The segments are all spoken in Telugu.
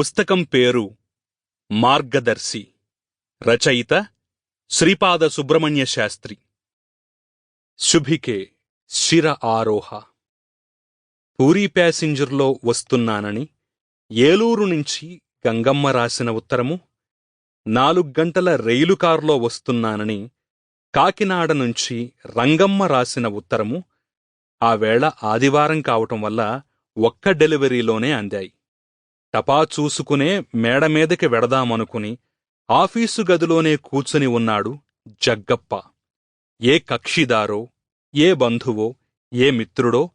పుస్తకం పేరు మార్గదర్శి రచయిత శ్రీపాద సుబ్రహ్మణ్య శాస్త్రి. శుభికే శిర ఆరోహ. పూరీ ప్యాసింజర్లో వస్తున్నానని ఏలూరు నుంచి గంగమ్మ రాసిన ఉత్తరము నాలుగు గంటల రైలు కారులో వస్తున్నానని కాకినాడ నుంచి రంగమ్మ రాసిన ఉత్తరము ఆ వేళ ఆదివారం కావటం వల్ల ఒక్క డెలివరీలోనే అందాయి. టపా చూసుకునే మేడ మీదకి వెడదామనుకుని ఆఫీసు గదిలోనే కూర్చుని ఉన్నాడు జగ్గప్ప. ఏ కక్షిదారో ఏ బంధువో ఏ మిత్రుడో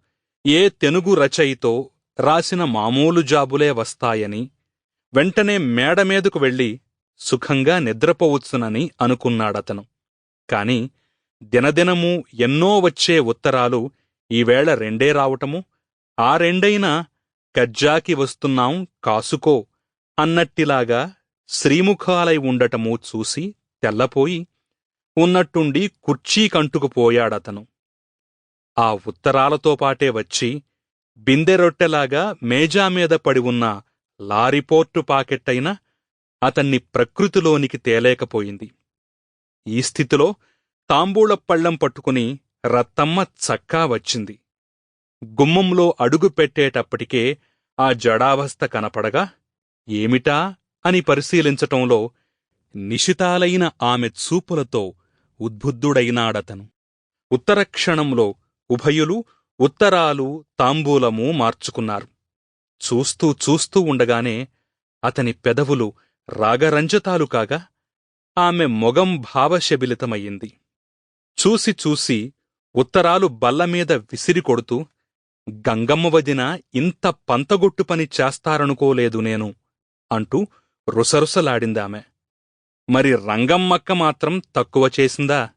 ఏ తెనుగు రచయితో రాసిన మామూలు జాబులే వస్తాయని వెంటనే మేడ మీదకు వెళ్ళి సుఖంగా నిద్రపోవచ్చునని అనుకున్నాడతను. కాని దినదినమూ ఎన్నో వచ్చే ఉత్తరాలు ఈవేళ రెండే రావటము ఆ రెండైనా కజ్జాకి వస్తున్నాం కాసుకో అన్నట్టిలాగా శ్రీముఖాలై ఉండటము చూసి తెల్లపోయి ఉన్నట్టుండి కుర్చీ కంటుకుపోయాడతను ఆ ఉత్తరాలతో పాటే వచ్చి బిందెరొట్టెలాగా మేజామీద పడి ఉన్న లారిపోర్టు పాకెట్టైనా అతన్ని ప్రకృతిలోనికి తేలేకపోయింది. ఈ స్థితిలో తాంబూలపళ్ళెం పట్టుకుని రత్తమ్మ చక్కా వచ్చింది. గుమ్మంలో అడుగు పెట్టేటప్పటికే ఆ జడావస్థ కనపడగా ఏమిటా? అని పరిశీలించటంలో నిశితాలైన ఆమె చూపులతో ఉద్బుద్ధుడైనాడతను. ఉత్తరక్షణంలో ఉభయులు ఉత్తరాలు తాంబూలము మార్చుకున్నారు. చూస్తూ చూస్తూ ఉండగానే అతని పెదవులు రాగరంజతాలు కాగా ఆమె మొగం భావశబిలితమయ్యింది. చూసి చూసి ఉత్తరాలు బల్లమీద విసిరి కొడుతూ గంగమ్మ వదిన ఇంత పంతగొట్టు పని చేస్తారనుకోలేదు నేను అంటూ రుసరుసలాడిందామె. మరి రంగమ్మక్క మాత్రం తక్కువ చేసిందా?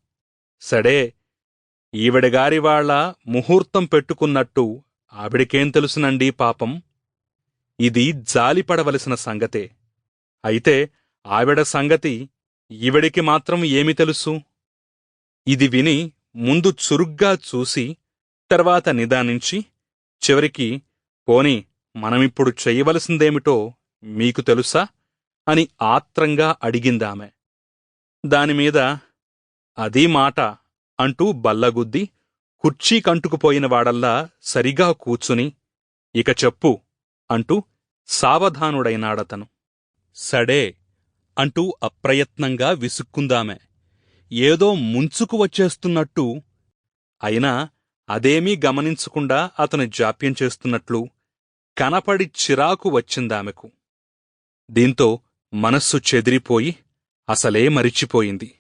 సడే ఈవిడగారి వాళ్ళ ముహూర్తం పెట్టుకున్నట్టు ఆవిడకేం తెలుసునండి పాపం? ఇది జాలిపడవలసిన సంగతే. అయితే ఆవిడ సంగతి ఈవిడికి మాత్రం ఏమి తెలుసు? ఇది విని ముందు చురుగ్గా చూసి తర్వాత నిదానించి చివరికి పోని మనమిప్పుడు చెయ్యవలసిందేమిటో మీకు తెలుసా? అని ఆత్రంగా అడిగిందామె. దానిమీద అదీ మాట అంటూ బల్లగుద్ది కుర్చీ కంటుకుపోయిన వాడల్లా సరిగా కూచుని ఇక చెప్పు అంటూ సావధానుడైనాడతను. సడే అంటూ అప్రయత్నంగా విసుక్కుందామె. ఏదో ముంచుకు వచ్చేస్తున్నట్టు అయినా అదేమీ గమనించకుండా అతను జాప్యం చేస్తున్నట్లు కనపడి చిరాకు వచ్చిందామెకు. దీంతో మనస్సు చెదిరిపోయి అసలే మరిచిపోయింది.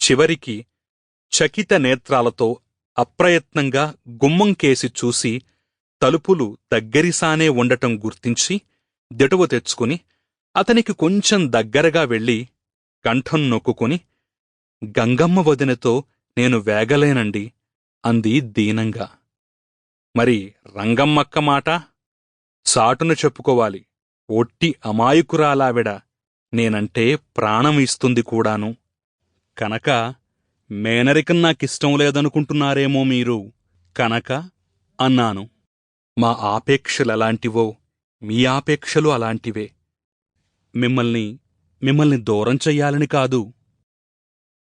చివరికి చకిత నేత్రాలతో అప్రయత్నంగా గుమ్మం కేసి చూసి తలుపులు దగ్గరిసానే ఉండటం గుర్తించి దిటువ తెచ్చుకుని అతనికి కొంచెం దగ్గరగా వెళ్ళి కంఠం నొక్కుకుని గంగమ్మ వదినతో నేను వేగలేనండి. అంది దీనంగా. మరి రంగమ్మక్క మాట? చాటున చెప్పుకోవాలి. ఒట్టి అమాయకురాలావిడ నేనంటే ప్రాణం ఇస్తుంది కూడాను. కనుక మేనరికం నాకిష్టం లేదనుకుంటున్నారేమో మీరు. కనుక అన్నాను. మా ఆపేక్షలలాంటివో మీ ఆపేక్షలు అలాంటివే. మిమ్మల్ని మిమ్మల్ని దూరం చెయ్యాలని కాదు.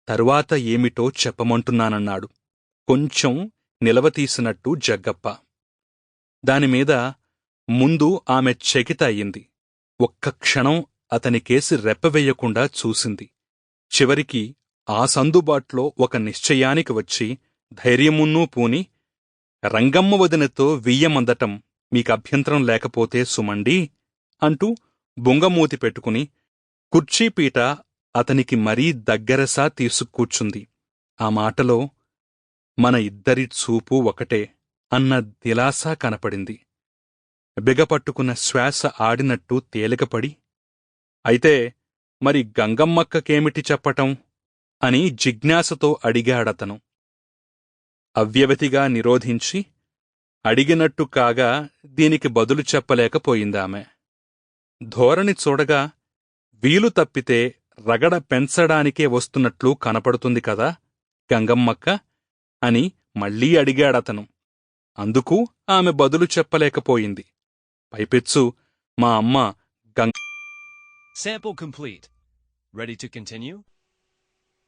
తరువాత ఏమిటో చెప్పమంటున్నానన్నాడు. కొంచెం నిలవతీసినట్టు జగ్గప్ప. దానిమీద ముందు ఆమె చెకిత అయింది ఒక్క క్షణం అతనికేసి రెప్పవేయకుండా చూసింది. చివరికి ఆ సందుబాట్లో ఒక నిశ్చయానికి వచ్చి ధైర్యమున్నూ పూని రంగమ్మ వదినతో వియ్యమందటం మీకభ్యంతరం లేకపోతే సుమండి అంటూ బొంగమూతి పెట్టుకుని కుర్చీపీట అతనికి మరీ దగ్గరసా తీసుకూర్చుంది. ఆ మాటలో మన ఇద్దరి చూపు ఒకటే అన్న దిలాసా కనపడింది. బిగపట్టుకున్న శ్వాస ఆడినట్టు తేలికపడి అయితే మరి గంగమ్మక్కకేమిటి చెప్పటం? అని జిజ్ఞాసతో అడిగాడతను. అవ్యవతిగా నిరోధించి అడిగినట్టు కాగా దీనికి బదులు చెప్పలేకపోయిందామె. ధోరణి చూడగా వీలు తప్పితే రగడ పెంచడానికే వస్తున్నట్లు కనపడుతుంది కదా గంగమ్మక్క. అని మళ్ళీ అడిగాడతను అందుకు ఆమె బదులు చెప్పలేకపోయింది పైపెచ్చు మా అమ్మ Ganga Sample complete. Ready to continue?